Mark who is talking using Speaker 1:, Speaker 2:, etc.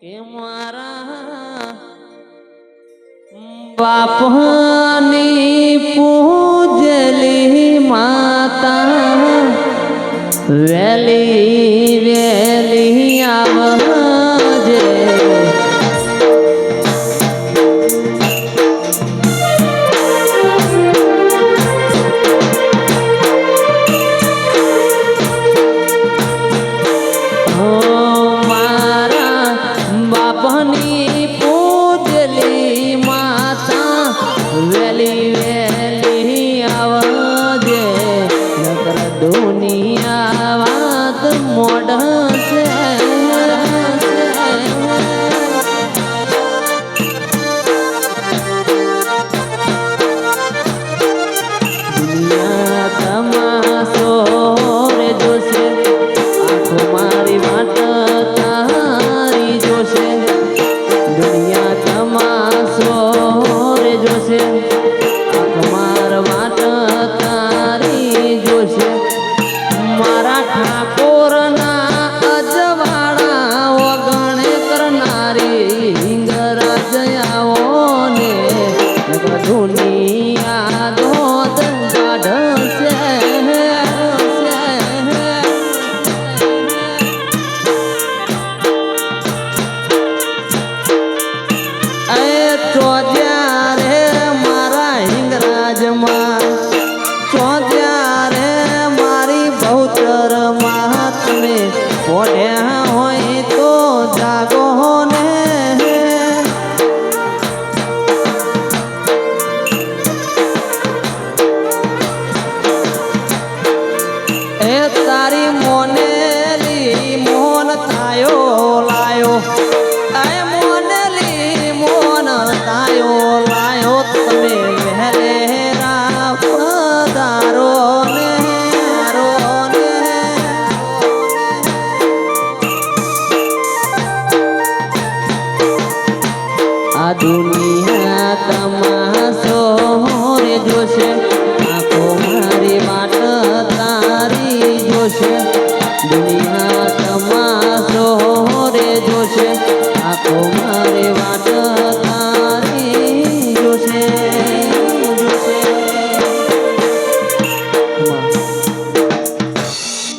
Speaker 1: કે મારા બાપની દુનિયા વાત મોઢ છે. જોશે. મારી વાટ તારી જોશે. 祝你。એ તારી મોનેલી મોન થાયો લાયો. એ મોનેલી મોન થાયો લાયો. તમે વહેલેરા પધારો ને રો দুনিয়া